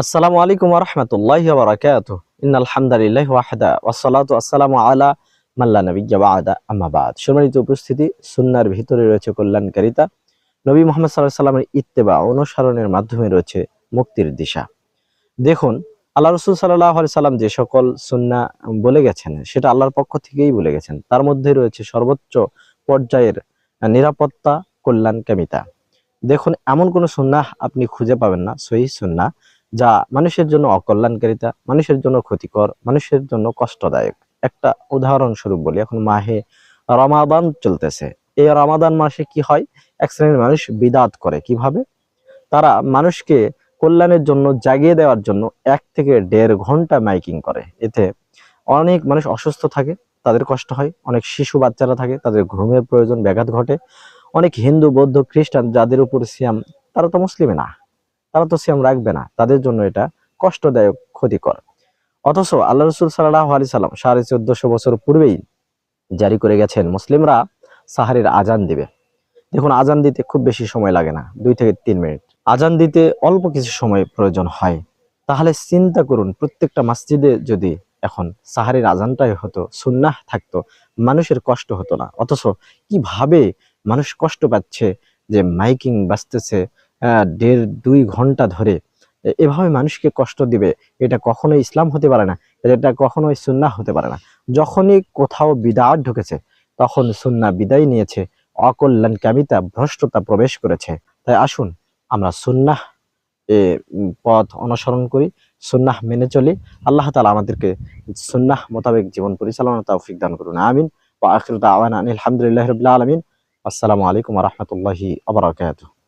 আসসালামু আলাইকুম রহমতুল্লাহ বারাকাত ইন আলহামদুলিল্লাহ ওয়াহদা ওয়াসালাতু আসসালামু আলা মাল্লা নবিয়্যা বাদা। আম্মা বাদ। সম্মানিত উপস্থিতি, সুন্নার ভিতরে রয়েছে কল্যাণকারিতা। নবী মোহাম্মদ সাল্লাহ সাল্লামের ইত্তেবা, অনুসরণের মাধ্যমে রয়েছে মুক্তির দিশা। দেখুন, আল্লাহ রসুল সাল্লাহ আলি সাল্লাম যে সকল সুন্না বলে গেছেন, সেটা আল্লাহর পক্ষ থেকেই বলে গেছেন। তার মধ্যে রয়েছে সর্বোচ্চ পর্যায়ের নিরাপত্তা, কল্যাণকামিতা। দেখুন, এমন কোনো সুন্নাহ আপনি খুঁজে পাবেন না, সহি সুন্না যা মানুষের জন্য অকল্যাণকারিতা, মানুষের জন্য ক্ষতিকর, মানুষের জন্য কষ্টদায়ক। একটা উদাহরণস্বরূপ বলি, এখন মাহে রমাদান চলতেছে। এই রমাদান মাসে কি হয়? এক শ্রেণির মানুষ বিদাত করে। কীভাবে? তারা মানুষকে কল্যাণের জন্য জাগিয়ে দেওয়ার জন্য এক থেকে দেড় ঘণ্টা মাইকিং করে। এতে অনেক মানুষ অসুস্থ থাকে, তাদের কষ্ট হয়। অনেক শিশু বাচ্চারা থাকে, তাদের ঘুমের প্রয়োজন ব্যাঘাত ঘটে। অনেক হিন্দু, বৌদ্ধ, খ্রিস্টান যাদের উপর সিয়াম, তারা তো মুসলিমে না। তারা তো সিয়াম রাখবে না। তাদের জন্য এটা কষ্টদায়ক ক্ষতিকর। অথচ আল্লাহ রসুল সাল্লাহ আলি সাল্লাম সাড়ে চোদ্দশো বছর পূর্বেই জারি করে গেছেন মুসলিমরা সাহারির আজান দিবে। দেখুন আজান দিতে খুব বেশি সময় লাগে না দুই থেকে তিন মিনিট। আজান দিতে অল্প কিছু সময় প্রয়োজন হয়। তাহলে চিন্তা করুন প্রত্যেকটা মসজিদে যদি এখন সাহারির আজানটাই হতো সুন্নাহ থাকতো মানুষের কষ্ট হতো না। অথচ কীভাবে মানুষ কষ্ট পাচ্ছে যে মাইকিং বাজতেছে আহ, দেড় দুই ঘণ্টা ধরে এভাবে মানুষকে কষ্ট দিবে। এটা কখনোই ইসলাম হতে পারে না, এটা কখনোই সুন্নাহ হতে পারে না। যখনই কোথাও বিদাত ঢুকেছে, তখন সুন্না বিদায় নিয়েছে অকল্যাণকামিতা ভ্রষ্টতা প্রবেশ করেছে। তাই আসুন, আমরা সুন্নাহ, এ পথ অনুসরণ করি, সুন্নাহ মেনে চলি। আল্লাহ তালা আমাদেরকে সুন্নাহ মোতাবেক জীবন পরিচালনা তৌফিক দান করুন। আমিন। ওয়া আখিরু দাওয়ানা আনিল হামদুলিল্লাহি রাব্বিল আলামিন। আসসালামু আলাইকুম রাহমাতুল্লাহি ওয়া বারাকাতুহু।